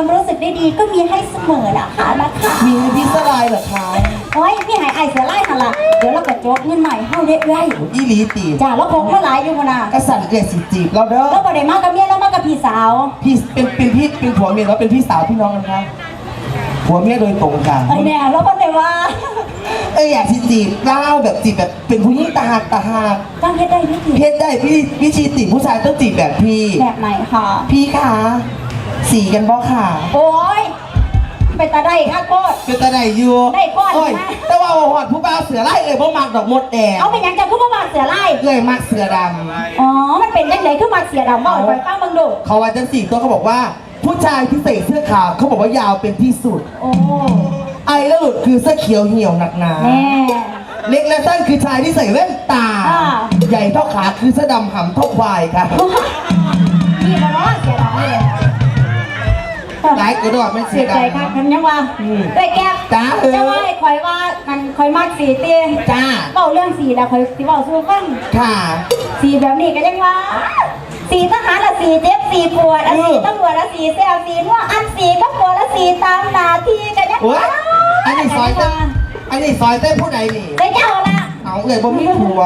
ความรู้สึกดีๆก็มีให้เสมอนะคะนะคะมีให้พี่สลายเหรอคะโอ้ยพี่หายไอเสือไล่หันละเดี๋ยวเราก็โจกเงินใหม่เฮาเรื่อยอีหลีตีๆจ้าแล้วคงเมื่อหลายอยู่นะกระสันเกลียดสิจีบเราเด้อแล้วบ่ได้มากับเมียแล้วมากับพี่สาวพี่เป็นเป็นพี่เป็นผัวเมียแล้วเป็นพี่สาวพี่น้องกันครับผัวเมียโดยตรงกันไอ้แน่แล้วบ่ได้ว่าเอยอยากสิจีบเล่าแบบจีบแบบเป็นผู้หญิงตาหักตาหักจังเฮ็ดได้วิธีเพศได้พี่พี่ชีติผู้ชายต้องจีบแบบพี่แบบไหนคะพี่ค่ะ สีกันบ่ค่ะ โอ้ยไปตาได้ค่ะโคตร เป็นตาไหนอยู่ได้ก่อนโอ้ยนะ แต่ว่าหอดผู้บ่าวเสือไล่เอ่ยบ่มักดอกมดแดงเอาไปหยังจะขึ้นมาบาดเสือไล่เอ่ยมักเสือดอ๋อ มันเป็นยังไงขึ้นมาเสียดำบ่อยไปฟังมึงดูำเขาว่าจังสี่ตัวเขาบอกว่า ผู้ชายที่ใส่เสื้อขาวเขาบอกว่ายาวเป็นที่สุด โอ้ไอ้แล้วหลุดคือเสื้อเขียวเหี่ยวหนักหนา แน่ เล็กและสั้นคือชายที่ใส่แว่นตา อ่า ใหญ่เท่าขาคือเสื้อดำหำเท่าควายค่ะ พี่มาล้อเสียดำเลย หลายกระดอกไม่เสีเสียยดาใจยค่ะคันยังว่าอืมได้แก้วจ้าเออ จะว่าให้คอยว่ามันคอยมากสีเตี้ยจ้าเบาเรื่องสีแล้วคอยสิเบาสู้ฟังค่ะสีแบบนี้ก็ยังว่า สีทหารละสีเจ็บสีปวดอันสีตำรวจละสีแซวสีนัวอันสีก็ปวดละสีตามหนาทีก็ยังโอ้ยว่าอันนี้ซอยเต้นอันนี้ซอยเต้นผู้ใดนี่ได้เจ้าละเอาเลยบ่มีผัว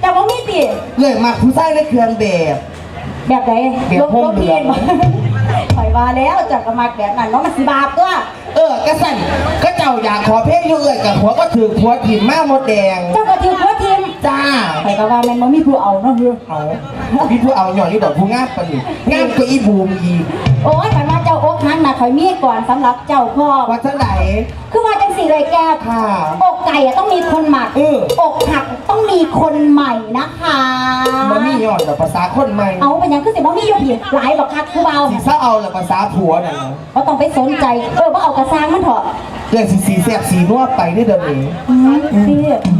แต่ว่ามีติเลยมาผู้ชายในเครื่องแบบ แบบไหนแบบพรมเหลืองปล่อย ว่าแล้วจากกระมักแบบนั้นเนาะมันสิบาปตัวเออกระสันก็เจ้าอยากขอเพลงอยู่เลยกับหัวก็ถือหัวถิ่มมากมดแดง เจ้าก็ถือหัวทีมจ้าปล่อยว่ามันบ่มีผู้เอาเนาะเฮ้ยเอาพี่ผู้เอาหน่อยนี่ดอกผู้งามปะนี่งามกว่าอีบูมอีก โอ้ยคันว่าเจ้า อกหักน่ะข่อยมีก่อนสำหรับเจ้าพ่อ ว่าเท่าไหร่คือว่าจังสี่เลยแก้วค่ะอกไก่อะต้องมีคนหมักเออ อกหักต้องมีคนใหม่นะคะมันมียอดแบบภาษาคนใหม่เอาเป็นหยังคือสิบ่มีอยู่ผิดหลายบักคักคือเบาสีซะเอาแหละภาษาผัวน่ะนะ ก็ต้องไปสนใจ เออว่าเอากระซางมันเถอะ เรื่องสีสีแสบสีนวดไปได้เดิมนี้อืมสิ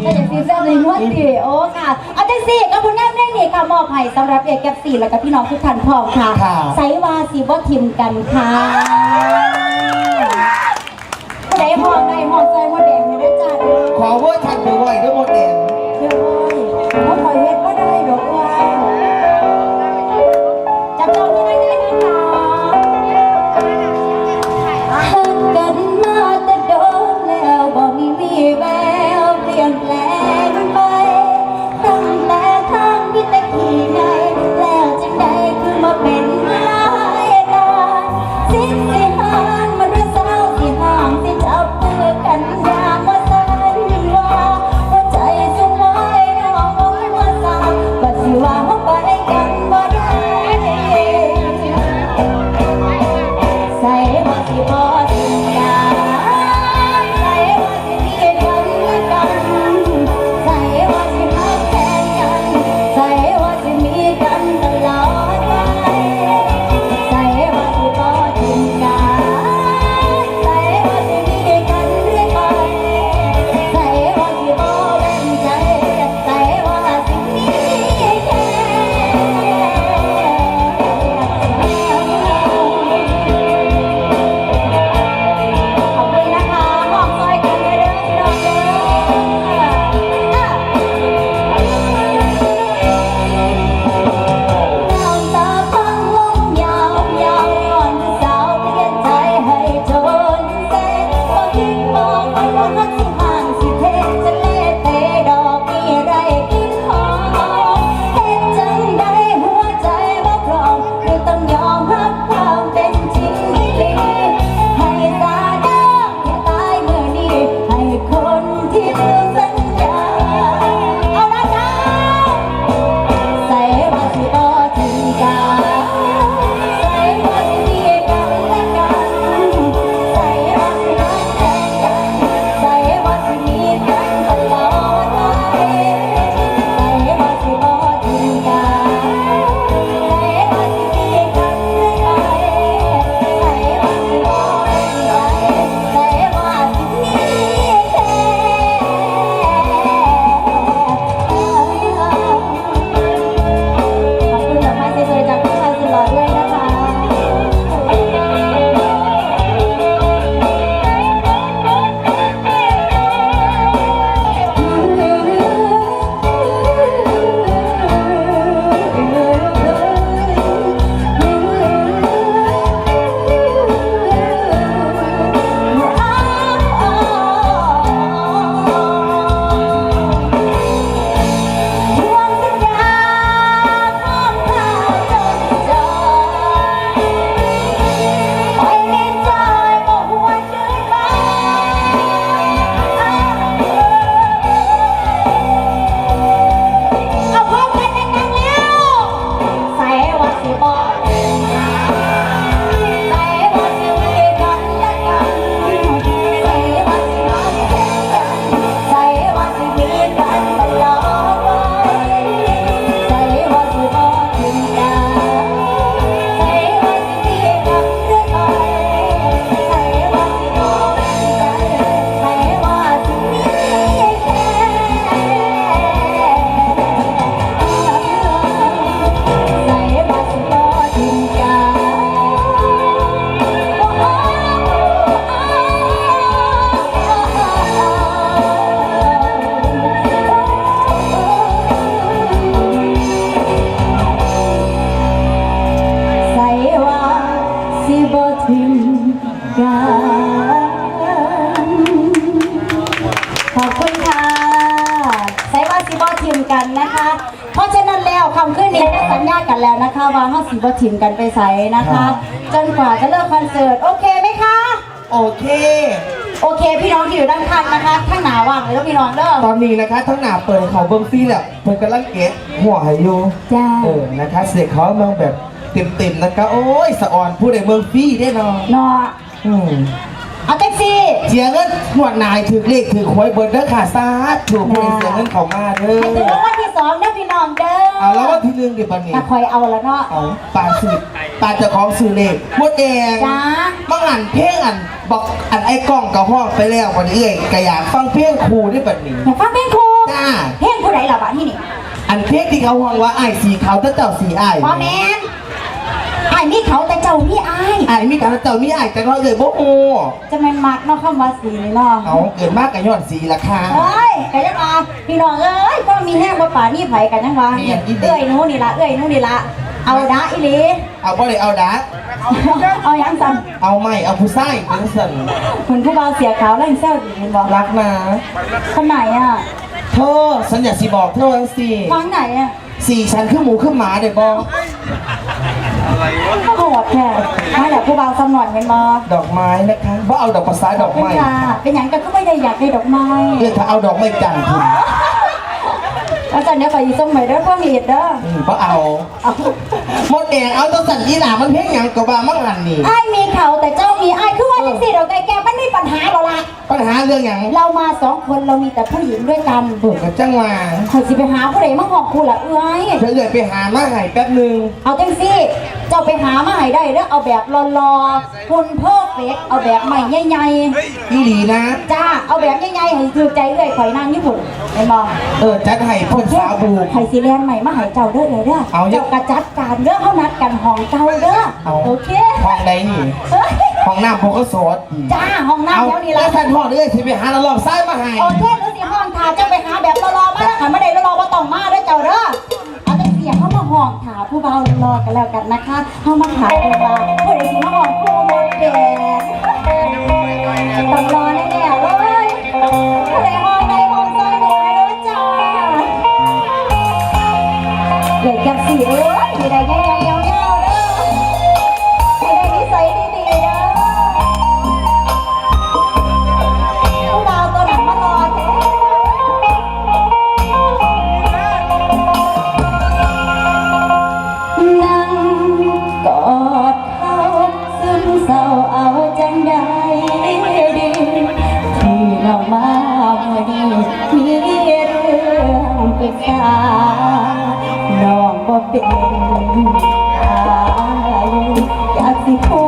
ก็จะซีแซ่บเลยนวดสิโอ้ค่ะเอาจังสิกับผลงานเพลงนี้ค่ะมอบให้สำหรับเอกแก็บสี่แล้วก็พี่น้องทุกท่านพร้อมค่ะไซวาสีบ่ทิมกันค่ะผู้ใดห้องได้ห้องใส่หมดแดงเลยนะจ้าเด้อขอเวอร์ชันเดอะไวด้วยมดแดง วนะคะว่าห้าสีบทิมกันไปใสนะครัคะบจนกว่าจะเลิกคอนเสิร์ตโอเคไหมคะ โอเค โอเค พี่น้องที่อยู่ด้านข้างนะคะข้างหนาว่างเลยแล้วพี่น้องเด้อตอนนี้นะคะทั้งหนาเปิดเขาเบิ้งฟี่แหละเพิ่นกำลังเก็บหัวให้อยู่จ้าเออนะคะเสียงเขาเมืองแบบเต็มๆนะคะโอ้ยสะออนผู้ใดเมืองฟี่ได้เนอนเนาะ อืม เอาแท็กซี่เสียเงินหัวนายถือเลขถือหวยเบิร์ดเด้อค่ะซาดถูกผู้ใดเสียเงินเขามาเด้ให้ถึงอรางวัลที่สองเด้อพี่น้องเด้อเอาแล้วว่าที่หนึ่งเดี๋ยวบันนี้ถ้าคอยเอาแล้วเนาะเอาปลาสืบปลาเจะของสื่อเลขพวดแดงจ้าบางอันเพลงอันบอกอันไอ้กล้องกับห้องไปแล้ววันนี้เอ้ยก็อยากฟังเพลงครูได้บัดนี้ อยากฟังเพลงครูจ้า เพลงผู้ใดล่ะบ้าที่นี่อันเพลงที่เขาห้องว่าไอ้ายสีเขาวแต่เจ้าสีไอ้ายบอแมน ไอ้นี่เขาแต่เจ้านี่ไอ้ายไอ้ายมีการเจ้ามีไอ้ายแต่ก็เลยบ่โอจะแม่นมักเนาะคำว่าสีนี่เนาะเอาเกิดมากกับย้อนสีราคา เฮ้ยไปยังมาพี่น้องเอ้ยก็มีแห้งว่าป่านี่ไผกันยังวะเมียนอีหลีเอ้ยหนู้นี่ละเอ้ยหนู้นี่ละเอาดาอีหลี เอาบ่เลยเอาดาเอายังสั่นเอาไม่เอาผู้ชายเป็นสันเหมือนผู้บ่าวเสียขาวแล้วยังเศร้าดีเห็นบอกรักนะคนไหนอะเธอฉันอยากสิบอกเธอว่าสิ ฟังไหนอะสี่ฉันขึ้นหมูขึ้นหมาเดี๋ยวบอ กก็โหดแค่มาแหละผู้บ่าวสำนวนเห็นบอดอกไม้นะคะว่าเอาดอกภาษาดอกเป็นไม้ค่ะเป็นอย่างกันก็ไม่ได้อยากได้ดอกไม้เรื่องถ้าเอาดอกไม้จันทร์คุณ แล้วตอนนี้ก็ยีส่งใหม่เด้อพ่อเหตุเด้ออืมเพราะเอาเอาหมดแดงเอาตัวสันอีหลามันเพียงอย่างกับว่ามั่งหันนี่ไอ้ายมีเขาแต่เจ้ามีไอ้ายคือว่าจังสิเดี๋ยวไก่แกมันมีปัญหาหรอล่ะปัญหาเรื่องอย่างเรามาสองคนเรามีแต่ผู้หญิงด้วยกันเปิดกับจังหวะคอยสิไปหาผู้ใดมาหอกกูล่ะเอ้ยเธอเลยไปหามาใหายแป๊บหนึงเอาจังสิเจ้าไปหามาให้ได้เด้อเอาแบบรอๆหุ่นเพอร์เฟกต์เอาแบบใหม่ใหญ่อีหลีนะๆจ้า เอาแบบใหญ่ๆให้ถูกใจเลยข่อยนางญี่ปุ่นเห็นบ่เออจัดให้พ่นสาวบูมไข่สีแลนใหม่มาให้เจ้าเด้อเลยเด้อเอาเยอะเจ้ากระจัดการเด้อเฮานัดกันห้องเจ้าเด้อเอาโอเคห้องใดนี่เฮ้ยห้องน้ำพวกก็โสดจ้าห้องน้ำเอาแถวนี้แล้ละวท่านพ่อเลยสิไปหาแล้วลองซ้ายมาให้โอเคหรือสิห้องถาเจ้าไปหาแบบรอๆมาแล้วค่ะไม่ได้รอๆบ่ต้องมาเด้อเจ้าเด้อเอาแต่เสียเข้ามาห้องถาผู้เบารอกันแล้วกันนะคะเข้ามาถาผู้เบา อาอยากสิพู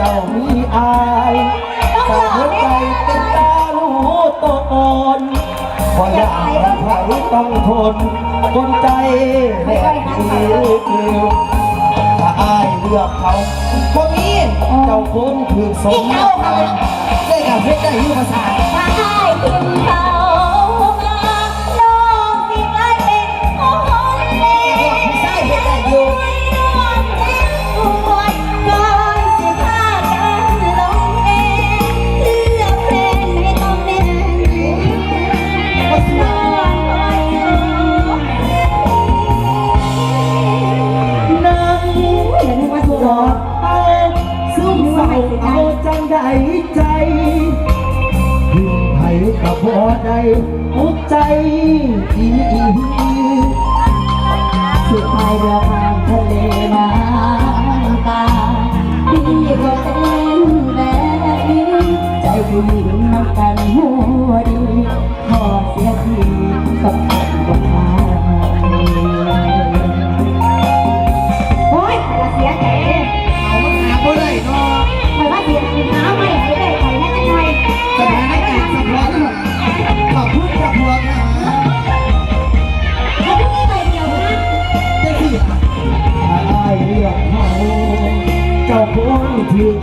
เจ้ามีอายแต่หัวใจเป็นตาลูตนว่าอยากให้ใครต้องทนบนใจแบบนี้ถ้าอายเลือกเขาบ่มีเจ้าคนถือสมได้กับเพชรได้อยู่ภาษา จังใจถึงไผก็พอได้อุกใจอีสุดท้ายเรือผ่านทะเลน้ำตาพี่ก็เป็นแบบนี้ใจผู้หญิงน้ำกันหัวดีพอเสียทีกับคนบนทา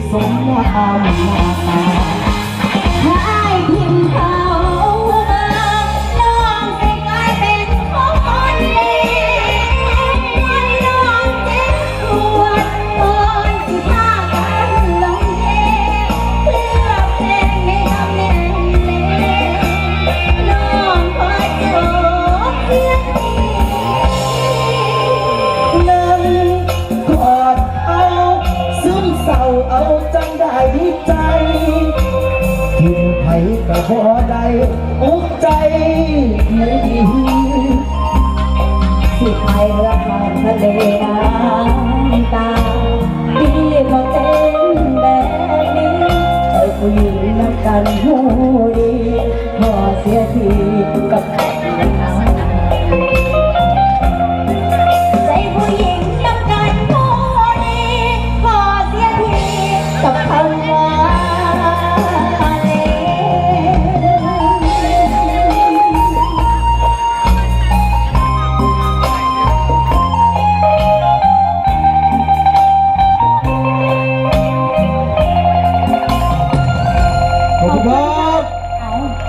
สมงามหน้าตา ด้ใจทิมไผก็พอได้อุกใจไม่ดีสิไปละผ่านทะเลน้ำตาดีก็เป็นแบบนี้เจอผู้หญิงน้ำกันหูดีพอเสียทีกับใคร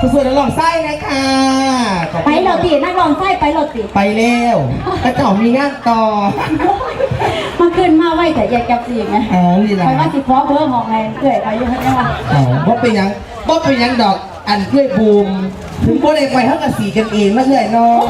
เอาสวยๆแล้วลองไส้นะคะขอบไปคุณโรตีนักร้องไส้ไปโรตีไปแล้วกระเจ้ามีงานต่อมาขึ้นมาไว้แต่อยากจับสีไงอ๋อนี่ไปล่ะว่าสิฟ้อเพิ่มของไงเกิดไปยังไงวะอ๋อบ่เป็นหยังบ่เป็นหยังดอกอันเพื่อบูมถึงบ่ได้ไปเท่ากับสีกันเองนะเพื่อนเนาะ